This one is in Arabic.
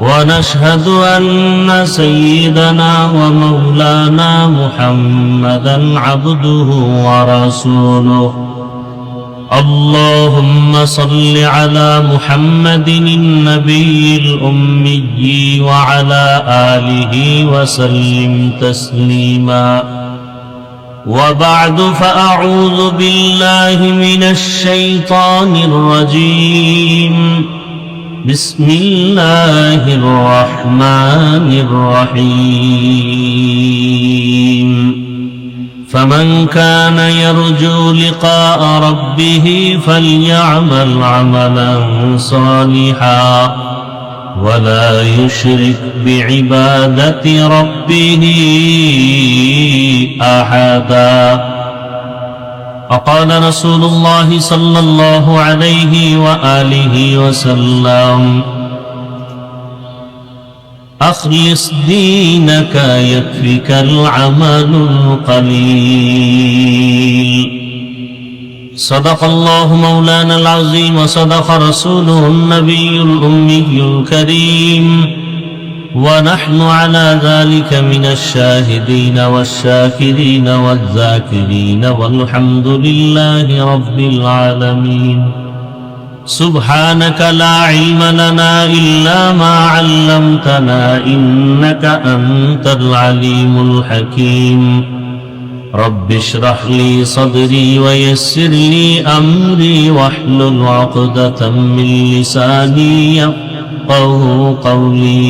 ونشهد أن سيدنا ومولانا محمدا عبده ورسوله. اللهم صل على محمد النبي الأمي وعلى آله وسلم تسليما. وبعد فأعوذ بالله من الشيطان الرجيم. بسم الله الرحمن الرحيم. فمن كان يرجو لقاء ربه فليعمل عملا صالحا ولا يشرك بعبادة ربه أحدا. وقال رسول الله صلى الله عليه وآله وسلم أخلص دينك يكفك العمل القليل. صدق الله مولانا العظيم وصدق رسوله النبي الأمي الكريم. ونحن على ذلك من الشاهدين والشاكرين والذاكرين والحمد لله رب العالمين. سبحانك لا علم لنا إلا ما علمتنا إنك أنت العليم الحكيم. رب اشرح لي صدري ويسر لي أمري واحلل عقدة من لساني يفقه قولي